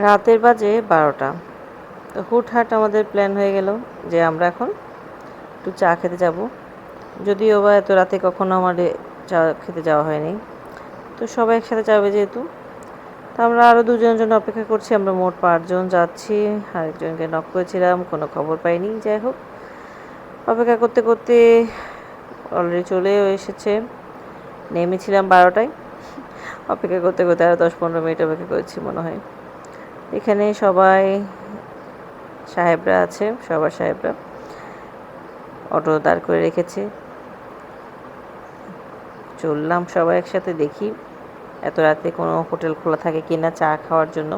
রাতের বাজে বারোটা। তো হুটহাট আমাদের প্ল্যান হয়ে গেল যে আমরা এখন একটু চা খেতে যাব। যদিও বা এত রাতে কখনো আমার চা খেতে যাওয়া হয়নি। তো সবাই একসাথে যাবে যেহেতু। তো আমরা আরও দুজনের জন্য অপেক্ষা করছি, আমরা মোট পাঁচজন যাচ্ছি, আরেকজনকে নক করেছিলাম, কোনো খবর পাইনি, যাই হোক। অপেক্ষা করতে করতে অলরেডি চলেও এসেছে। নেমেছিলাম বারোটায়। অপেক্ষা করতে করতে আরও দশ পনেরো মিনিট অপেক্ষা করেছি মনে হয়। এখানে সবাই সাহেবরা আছে, সবার সাহেবরা। অটো দাঁড় করে রেখেছে। চললাম সবাই একসাথে দেখি, এত রাতে কোনো হোটেল খোলা থাকে কি না চা খাওয়ার জন্য।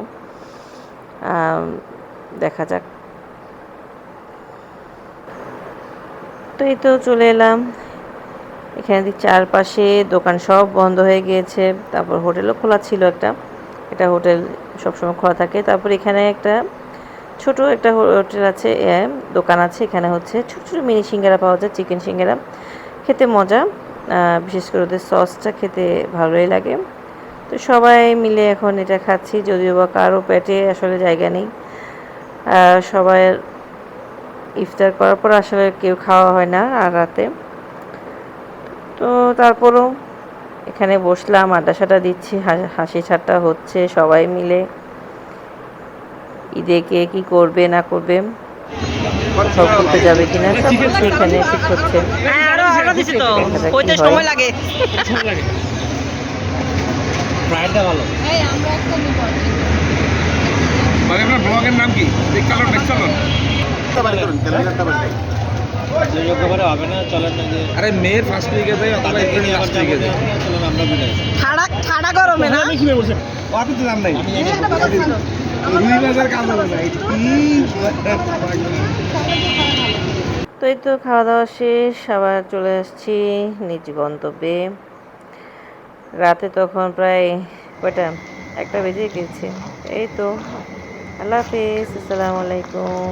দেখা যাক। তো এই তো চলে এলাম। এখানে চারপাশে দোকান সব বন্ধ হয়ে গিয়েছে, তারপর হোটেলও খোলা ছিল একটা। এটা হোটেল সবসময় খোলা থাকে। তারপর এখানে একটা ছোট একটা হোটেল আছে দোকান আছে। এখানে হচ্ছে ছোট ছোট মিনি সিঙ্গারা পাওয়া যায়, চিকেন সিঙ্গারা। খেতে মজা। বিশেষ করে ওদের সসটা খেতে ভালোই লাগে। তো সবাই মিলে এখন এটা খাচ্ছি, যদিও বা কারও পেটে আসলে জায়গা নেই। সবাই ইফতার করার পর আসলে কেউ খাওয়া হয় না আর রাতে। তো তারপরও এখানে বসলাম আড্ডা সাড্ডা দিচ্ছি হা- হাসি ঠাট্টা হচ্ছে সবাই মিলে। ঈদে কে কি করবে না করবে সব ঘুরতে যাবে কিনা সব কিছু এখানে ঠিক হচ্ছে। হ্যাঁ আরও আরও দিছি তো। দেখা যাক কি কইতে। সময় লাগে। ফ্রাইডটা ভালো। আপনার ব্লগের নাম কি? আরে মেয়ের ফার্স্ট উইকে যাই অথবা এপ্রিল লাস্ট উইকে যাই। চলেন আমরা বিদায় ঠাড়া ঠাড়া গরমে না? কি বলছে? আপনি তো নাই। রুই কাজ হবে না তো এই তো খাওয়া দাওয়া শেষ আবার চলে আসছি নিজ গন্তব্যে। রাতে তখন প্রায় কয়টা? একটা বেজে গেছে। এই তো আল্লাহ হাফিজ আসসালামু আলাইকুম।